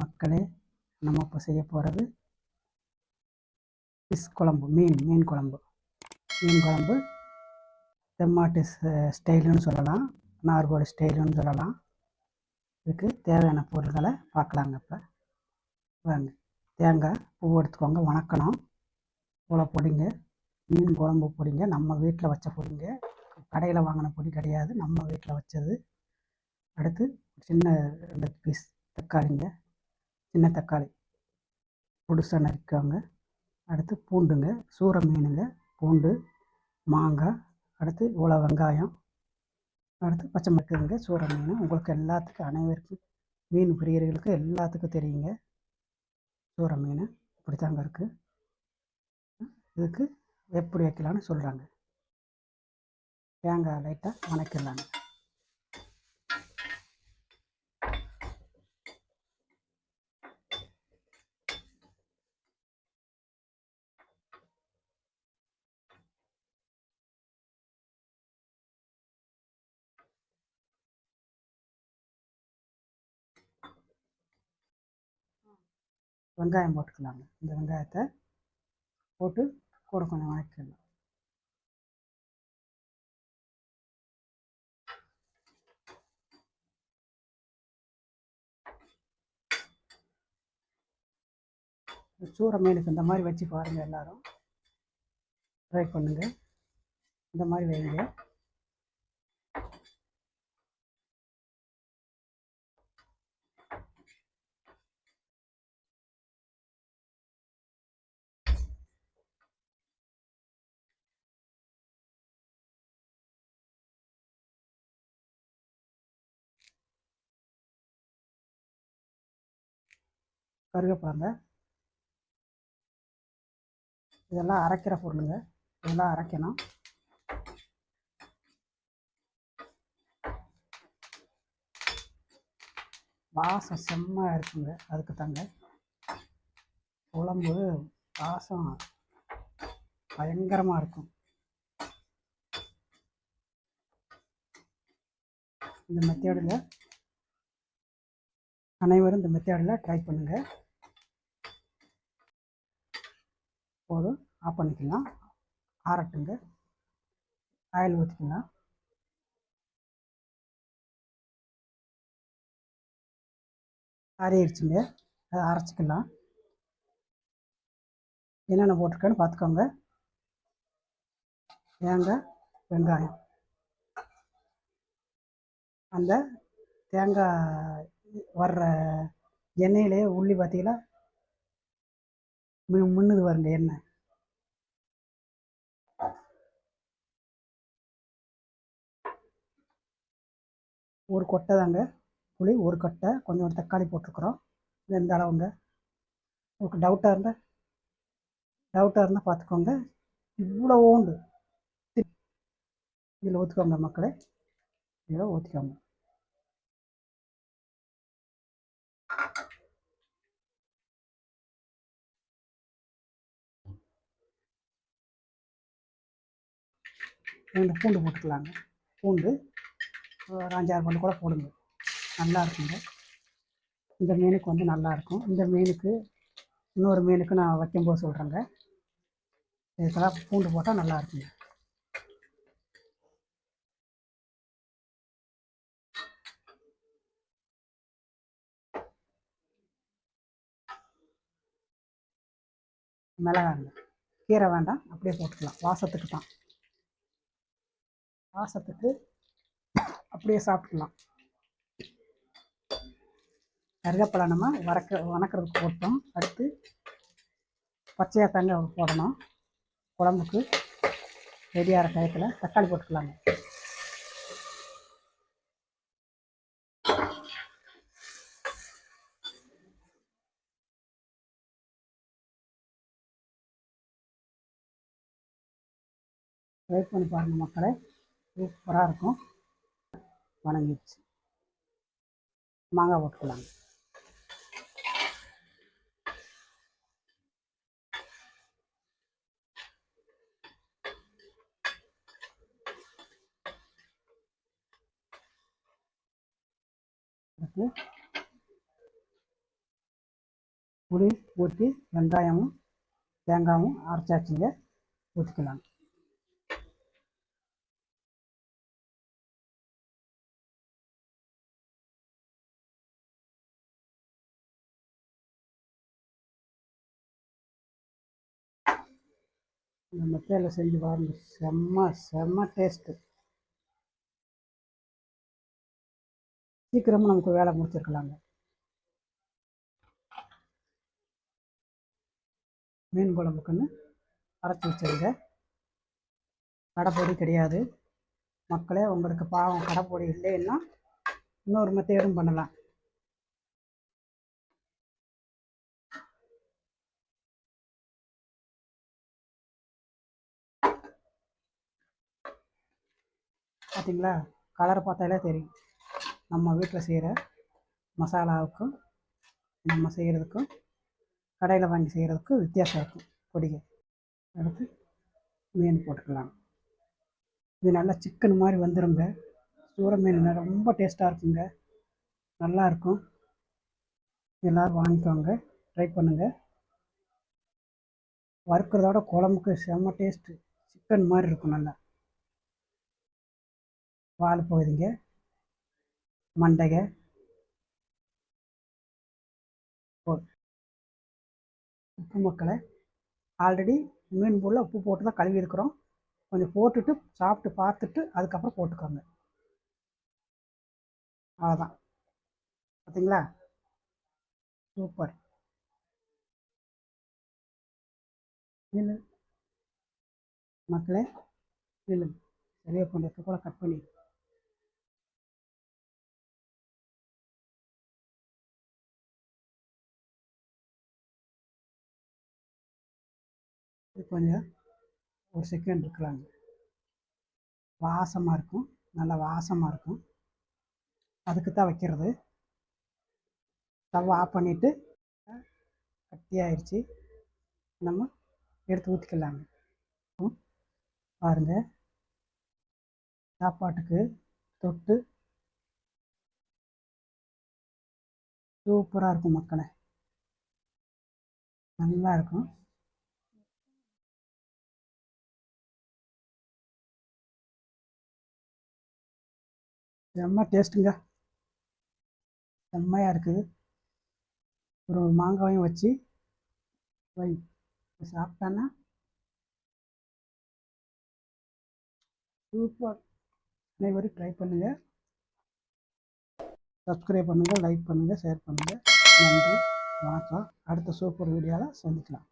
மக்களே நம்ம இப்போ செய்ய போகிறது ஃபிஷ் குழம்பு மீன் மீன் குழம்பு. மீன் குழம்பு தெம்மாட்டு ஸ்டைலுன்னு சொல்லலாம் நார்கோடு ஸ்டைலுன்னு சொல்லலாம். இதுக்கு தேவையான பொருட்களை பார்க்கலாங்க இப்போ. வாங்க தேங்காய் பூ எடுத்துக்கோங்க வணக்கணும். இவ்வளோ பொடிங்க. மீன் குழம்பு பொடிங்க. நம்ம வீட்டில் வச்ச பொடிங்க. கடையில் வாங்கின பொடி கிடையாது. நம்ம வீட்டில் வச்சது. அடுத்து சின்ன ரெண்டு பீஸ் தக்காளிங்க. சின்ன தக்காளி புதுசாக நறுக்கோங்க அடுத்து பூண்டுங்க சூற மீனுங்க பூண்டு மாங்காய் அடுத்து இவ்வளோ வெங்காயம் அடுத்து பச்சை மிளகுங்க சூற மீன். உங்களுக்கு எல்லாத்துக்கும் அனைவருக்கும் மீன் பிரியர்களுக்கு எல்லாத்துக்கும் தெரியுங்க. சூற மீன் இப்படி தாங்க இருக்குது இதுக்கு எப்படி வைக்கலான்னு சொல்கிறாங்க தேங்காய் லைட்டாக வணக்கிடலாங்க. வெங்காயம் போட்டுக்கலாங்க. இந்த வெங்காயத்தை போட்டு கூட கொஞ்சம் வணக்கிடலாம் சூற மீனுக்கு இந்த மாதிரி வச்சு பாருங்கள் எல்லாரும். ட்ரை பண்ணுங்கள் இந்த மாதிரி வைங்க கருவேப்பிலங்க இதெல்லாம் அரைக்கிற பொருளுங்க. இதெல்லாம் அரைக்கணும். வாசம் செம்மாக இருக்குங்க. அதுக்கு தாங்க. குழம்பு வாசம் பயங்கரமாக இருக்கும். இந்த மெத்தேடில் அனைவரும் இந்த மெத்தேடில் ட்ரை பண்ணுங்கள் போதும். ஆஃப் பண்ணிக்கலாம். ஆறட்டுங்க. ஆயில் ஊற்றிக்கலாம் ஆறிடுச்சுங்க அதை அரைச்சிக்கலாம். என்னென்ன போட்டிருக்கேன்னு பார்த்துக்கோங்க. தேங்காய் வெங்காயம். அந்த தேங்காய் வர்ற எண்ணெயிலே உள்ளி பார்த்தீங்களா? முன்னுது பாருங்க என்ன? ஒரு கொட்டை தாங்க புளி ஒரு கொட்டை. கொஞ்சம் தக்காளி போட்டிருக்குறோம். இந்த அளவுங்க? உங்களுக்கு டவுட்டாக இருந்தால் டவுட்டாக இருந்தால் பார்த்துக்கோங்க. இவ்வளோ ஓண்டு இதில் ஊற்றிக்கோங்க மக்களே. இதில் ஊற்றிக்கோங்க ரெண்டு பூண்டு போட்டுக்கலாங்க. பூண்டு ஒரு அஞ்சாறு பல்லு கூட போடுங்க. நல்லா இருக்குங்க. இந்த மீனுக்கு வந்து நல்லாயிருக்கும் இந்த மீனுக்கு இன்னொரு மீனுக்கு நான் வைக்கும்போது சொல்கிறேங்க இதுக்கெல்லாம் பூண்டு போட்டால் நல்லா இருக்குங்க. மிளகாங்க. கீரை வேண்டாம். அப்படியே போட்டுக்கலாம். வாசத்துக்கு தான். வாசத்துக்கு அப்படியே சாப்பிட்டுக்கலாம் கருவேப்பிலை நம்ம வறக்க வணக்கிறதுக்கு போட்டோம். அடுத்து பச்சையாக தாங்க போடணும். குழம்புக்கு ரெடியாகிற டயத்தில் தக்காளி போட்டுக்கலாங்க. ட்ரை பண்ணி பாருங்கள் மக்களை. சூப்பராக இருக்கும். வணங்கிடுச்சு. மாங்காய் போட்டுக்கலாங்க. புளி ஊற்றி வெங்காயமும் தேங்காயும் அரைச்சாச்சுங்க. ஊற்றிக்கலாம் இந்த மெத்தையில் செஞ்சு பாருங்க. செம்ம செம்ம டேஸ்ட்டு சீக்கிரமாக நமக்கு வேலை முடிச்சிருக்கலாங்க. மீன் குழம்புக்குன்னு அரைச்சி வச்சுருங்க. கடைப்பொடி கிடையாது. மக்களே உங்களுக்கு பாவம் கடைப்பொடி இல்லைன்னா இன்னொரு மெத்தேடும் பண்ணலாம். பார்த்திங்களா கலரை பார்த்தாலே தெரியும். நம்ம வீட்டில் செய்கிற மசாலாவுக்கும் நம்ம செய்கிறதுக்கும் கடையில் வாங்கி செய்கிறதுக்கும் வித்தியாசம் இருக்கும். பொடிகள். எடுத்து மீன் போட்டுக்கலாம். இது நல்லா சிக்கன் மாதிரி வந்துடுங்க சூற மீன் ரொம்ப டேஸ்ட்டாக இருக்குங்க. நல்லாயிருக்கும் எல்லோரும் வாங்கிக்கோங்க. ட்ரை பண்ணுங்கள் வறுக்கிறதோட குழம்புக்கு செம்ம டேஸ்ட்டு சிக்கன் மாதிரி இருக்கும் நல்லா. வால் பகுதிங்க. மண்டக. உப்பு மக்களை ஆல்ரெடி மீன் புல்ல உப்பு போட்டு தான் கழுவி இருக்கிறோம். கொஞ்சம் போட்டுட்டு சாப்பிட்டு பார்த்துட்டு அதுக்கப்புறம் போட்டுக்கோங்க. அவ்வளோதான் பார்த்தீங்களா சூப்பர். நில்லு மக்களே நில்லு சரியாக பண்ணுறது கூட கட் பண்ணி கொஞ்சம் ஒரு செகண்ட் இருக்கலாங்க. வாசமாக இருக்கும். நல்லா வாசமாக இருக்கும். அதுக்கு தான் வைக்கிறது. ஸ்டவ் ஆஃப் பண்ணிவிட்டு கட்டியாயிடுச்சு நம்ம எடுத்து ஊற்றிக்கலாங்க பாருங்கள் சாப்பாட்டுக்கு தொட்டு சூப்பராக இருக்கும் மக்களை. நல்லா இருக்கும். செம்ம டேஸ்ட்டுங்க. செம்மையாக இருக்குது. ஒரு மாங்காயும் வச்சு வை சாப்பிட்டான்னா சூப்பர். அனைவரும் ட்ரை பண்ணுங்கள் சப்ஸ்கிரைப் பண்ணுங்கள் லைக் பண்ணுங்கள் ஷேர் பண்ணுங்கள் நன்றி வணக்கம். அடுத்த சூப்பர் வீடியோவில் சந்திக்கலாம்.